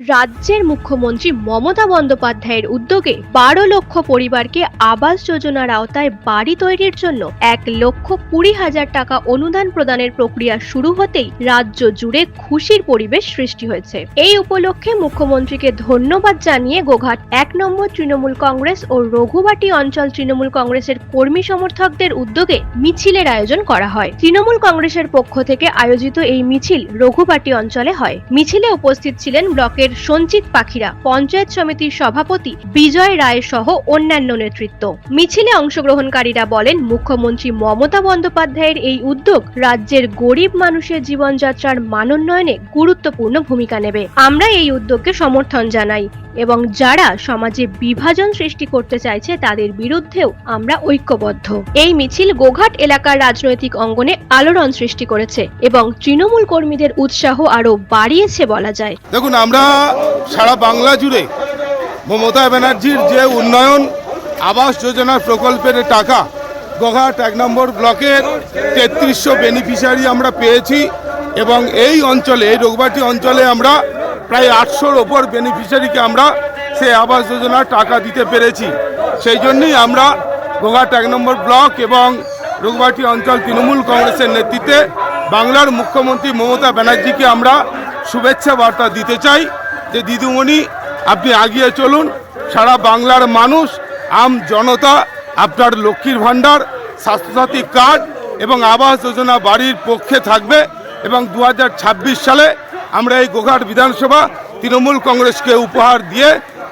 রাজ্যের মুখ্যমন্ত্রী মমতা বন্দ্যোপাধ্যায়ের উদ্যোগে বারো লক্ষ পরিবারকে আবাস যোজনার আওতায় বাড়ি তৈরির জন্য এক লক্ষ কুড়ি হাজার টাকা অনুদান প্রদানের প্রক্রিয়া শুরু হতেই রাজ্য জুড়ে খুশির পরিবেশ সৃষ্টি হয়েছে। এই উপলক্ষে মুখ্যমন্ত্রীকে ধন্যবাদ জানিয়ে গোঘাট এক নম্বর তৃণমূল কংগ্রেস ও রঘুবাটি অঞ্চল তৃণমূল কংগ্রেসের কর্মী সমর্থকদের উদ্যোগে মিছিলের আয়োজন করা হয়। তৃণমূল কংগ্রেসের পক্ষ থেকে আয়োজিত এই মিছিল রঘুবাটি অঞ্চলে হয়। মিছিলে উপস্থিত ছিলেন ব্লকের সঞ্চিত পাখিরা, পঞ্চায়েত সমিতির সভাপতি বিজয় রায় সহ অন্যান্য নেতৃত্ব। মিছিলে অংশগ্রহণকারীরা বলেন, মুখ্যমন্ত্রী মমতা বন্দ্যোপাধ্যায়ের এই উদ্যোগ রাজ্যের গরিব মানুষের জীবনযাত্রার মানোন্নয়নে গুরুত্বপূর্ণ ভূমিকা নেবে। আমরা এই উদ্যোগকে সমর্থন জানাই। এবং যারা সমাজে বিভাজন সৃষ্টি করতে চাইছে, তাদের বিরুদ্ধেও আমরা ঐক্যবদ্ধ। এই মিছিল গোঘাট এলাকার রাজনৈতিক অঙ্গনে আলোড়ন সৃষ্টি করেছে এবং তৃণমূল কর্মীদের উৎসাহ আরও বাড়িয়েছে বলা যায়। দেখুন, আমরা সারা বাংলা জুড়ে মমতা ব্যানার্জির যে উন্নয়ন, আবাস যোজনার প্রকল্পের টাকা গোঘাট এক নম্বর ব্লকের তেত্রিশশো বেনিফিশিয়ারি আমরা পেয়েছি এবং এই অঞ্চলে, এই রোগবাটি অঞ্চলে আমরা প্রায় আটশোর ওপর বেনিফিশিয়ারিকে আমরা সেই আবাস যোজনার টাকা দিতে পেরেছি। সেই জন্যই আমরা গোঘাট এক নম্বর ব্লক এবং রোগবাটি অঞ্চল তৃণমূল কংগ্রেসের নেতৃত্বে বাংলার মুখ্যমন্ত্রী মমতা ব্যানার্জিকে আমরা শুভেচ্ছা বার্তা দিতে চাই যে, দিদিমণি, আপনি আগিয়ে চলুন। সারা বাংলার মানুষ, আম জনতা, আপনার লক্ষ্মীর ভাণ্ডার, স্বাস্থ্যসাথী কার্ড এবং আবাস যোজনা বাড়ির পক্ষে থাকবে এবং দু হাজার ছাব্বিশ সালে আমরা এই গোঘাট বিধানসভা তৃণমূল কংগ্রেসকে উপহার দিয়ে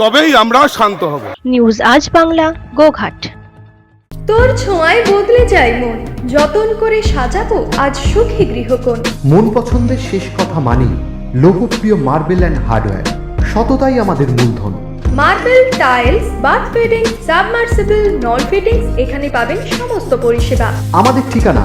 তবেই আমরা শান্ত হব। নিউজ আজ বাংলা গোঘাট। তোর ছোঁয়ায় বদলে যায় মন যতন করে সাজাবো আজ সুখী গৃহকোণ। মন পছন্দের শেষ কথা মানি লোকপ্রিয় মার্বেল অ্যান্ড হার্ডওয়্যার সততাই আমাদের মূলধন। Marble tiles bath fitting submersible নল ফিটিংস এখানে পাবেন সমস্ত পরিষেবা। আমাদের ঠিকানা